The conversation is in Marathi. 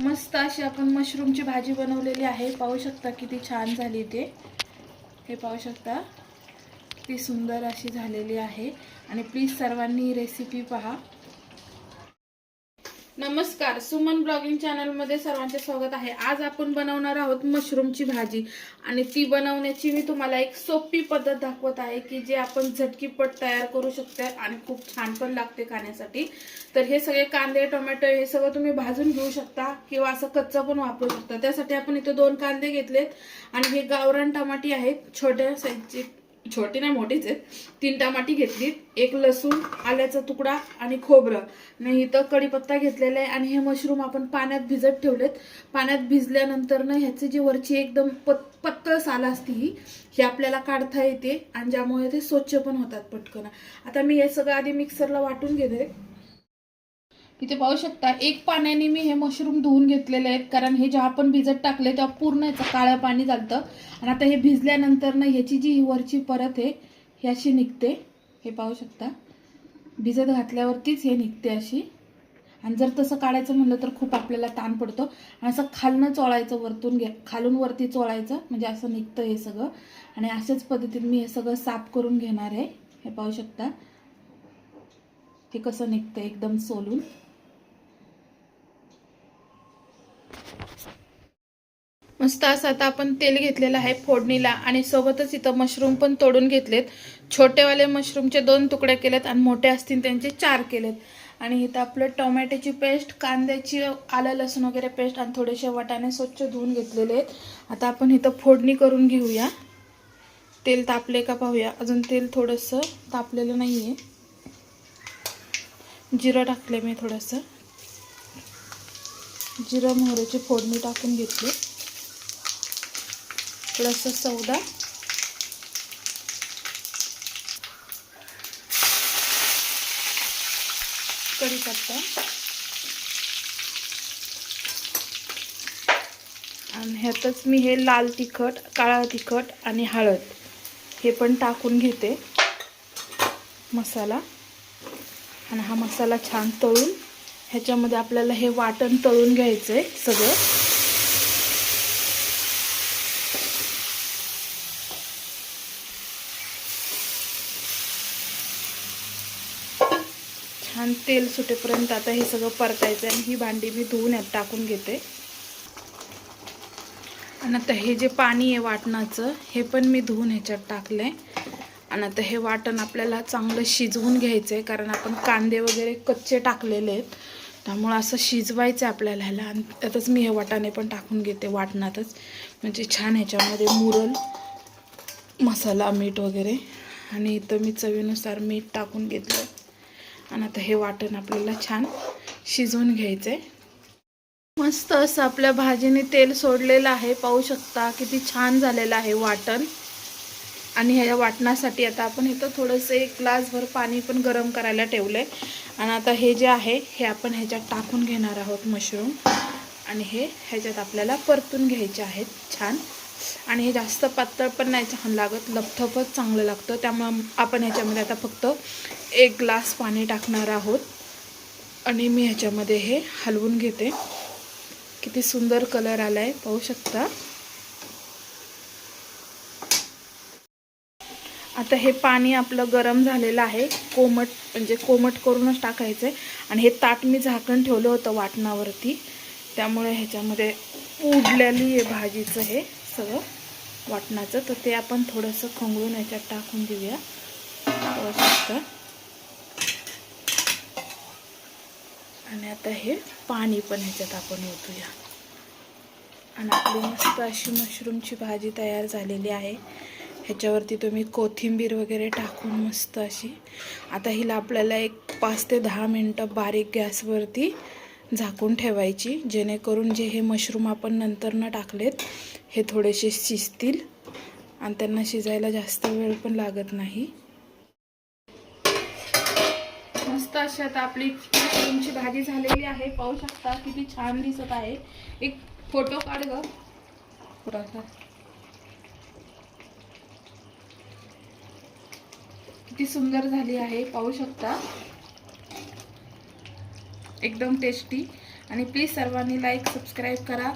मस्त अशी आपण मशरूमची भाजी बनवलेली आहे. पाहू शकता किती छान झाली ते. हे पाहू शकता. ती सुंदर अशी झालेली आहे. आणि प्लीज सर्वांनी रेसिपी पहा. नमस्कार सुमन ब्लॉगिंग चॅनलमध्ये सर्वांचे स्वागत आहे. आज आपण बनवणार आहोत मशरूमची भाजी आणि ती बनवण्याची मी तुम्हाला एक सोपी पद्धत दाखवत आहे की जे आपण झटकीपट तयार करू शकतो आणि खूप छान पण लागते खाण्यासाठी. तर हे सगळे कांदे टोमॅटो हे सगळं तुम्ही भाजून घेऊ शकता किंवा असं कच्चं पण वापरू शकता. त्यासाठी आपण इथे दोन कांदे घेतलेत आणि हे गावरान टमाटी आहेत छोट्या साईजचे छोटी नाही मोठीच आहेत तीन टमाटी घेतली एक लसूण आल्याचा तुकडा आणि खोबरं. आणि इथं कढीपत्ता घेतलेला आहे आणि हे मशरूम आपण पाण्यात भिजत ठेवलेत. पाण्यात भिजल्यानंतर ना ह्याची जी वरची एकदम पत पत्तळ साल असते ही ही आपल्याला काढता येते आणि ज्यामुळे ते स्वच्छ पण होतात पटकन. आता मी हे सगळं आधी मिक्सरला वाटून घेते. इथे पाहू शकता एक पाण्याने मी हे मशरूम धुवून घेतलेले आहेत. कारण हे जेव्हा आपण भिजत टाकले तेव्हा पूर्ण याचं काळं पाणी झालं आणि आता हे भिजल्यानंतर ना ह्याची जी वरची परत आहे ही अशी निघते. हे पाहू शकता. भिजत घातल्यावरतीच हे निघते अशी. आणि जर तसं काढायचं म्हणलं तर खूप आपल्याला ताण पडतो. आणि असं खालनं चोळायचं वरतून घे खालून वरती चोळायचं म्हणजे असं निघतं हे सगळं. आणि अशाच पद्धतीने मी हे सगळं साफ करून घेणार आहे. हे पाहू शकता. हे कसं निघतं एकदम सोलून. मस्त असं आता आपण तेल घेतलेलं आहे फोडणीला आणि सोबतच इथं मशरूम पण तोडून घेतलेत. छोटेवाले मशरूमचे दोन तुकडे केलेत आणि मोठे असतील त्यांचे चार केलेत. आणि इथं आपलं टोमॅटोची पेस्ट कांद्याची आलं लसूण वगैरे पेस्ट आणि थोडेसे वाटाणे स्वच्छ धुवून घेतलेले आहेत. आता आपण इथं फोडणी करून घेऊया. तेल तापले का पाहूया. अजून तेल थोडंसं तापलेलं नाही आहे जिरं टाकले मी थोडंसं. जिरं मोहऱ्याची फोडणी टाकून घेतली. थोडंसं सौदा. कढीपत्ता. आणि ह्यातच मी हे लाल तिखट काळा तिखट आणि हळद हे पण टाकून घेते. मसाला. आणि हा मसाला छान तळून ह्याच्यामध्ये आपल्याला हे वाटण तळून घ्यायचं आहे सगळं. छान तेल सुटेपर्यंत आता हे सगळं परतायचं आणि ही भांडी मी धुवून यात टाकून घेते. आणि आता हे जे पाणी आहे वाटणाचं हे पण मी धुवून ह्याच्यात टाकलं आहे आणि आता हे वाटण आपल्याला चांगलं शिजवून घ्यायचं आहे कारण आपण कांदे वगैरे कच्चे टाकलेले आहेत. त्यामुळं असं शिजवायचं आहे आपल्याला ह्याला आणि त्यातच मी हे वाटाणे पण टाकून घेते वाटणातच. म्हणजे छान ह्याच्यामध्ये मुरल मसाला मीठ वगैरे. आणि इथं मी चवीनुसार मीठ टाकून घेतलं आणि आता हे वाटण आपल्याला छान शिजवून घ्यायचं आहे मस्त असं आपल्या भाजीने तेल सोडलेलं आहे. पाहू शकता किती छान झालेलं आहे वाटण. आणि ह्या वाटणासाठी आता आपण इथं थोडंसं एक ग्लासभर पाणी पण गरम करायला ठेवलं आहे आणि आता हे जे आहे हे आपण ह्याच्यात टाकून घेणार आहोत मशरूम. आणि हे ह्याच्यात आपल्याला परतून घ्यायचे आहेत छान. आणि हे जास्त पातळ पण नाही छान लागत. लपथपच चांगलं लागतं. त्यामुळं आपण ह्याच्यामध्ये आता फक्त एक ग्लास पाणी टाकणार आहोत. आणि मी ह्याच्यामध्ये हे हलवून घेते. किती सुंदर कलर आला आहे पाहू शकता. आता हे पाणी आपलं गरम झालेलं आहे. कोमट म्हणजे कोमट करूनच टाकायचं आहे आणि हे ताट मी झाकण ठेवलं होतं वाटणावरती. त्यामुळे ह्याच्यामध्ये उडलेली आहे भाजीचं हे. सगळं वाटणाचं तर ते आपण थोडंसं खंगळून ह्याच्यात टाकून देऊया. आणि आता हे पाणी पण ह्याच्यात आपण ओतूया. आणि आपली मस्त अशी मशरूमची भाजी तयार झालेली आहे. ह्याच्यावरती तुम्ही कोथिंबीर वगैरे टाकून मस्त अशी. आता हिला आपल्याला एक पाच ते दहा मिनटं बारीक गॅसवरती झाकून ठेवायची जेणेकरून जे हे मशरूम आपण नंतर न टाकलेत हे थोडेसे शिजतील आणि त्यांना शिजायला जास्त वेळ पण लागत नाही. मस्त अशी आता आपली मशरूमची भाजी झालेली आहे. पाहू शकता किती छान दिसत आहे. एक फोटो काढ ग. थोडासा किती सुंदर झाली आहे. पाहू शकता. एकदम टेस्टी आणि प्लीज सर्वांनी लाईक सबस्क्राईब करा.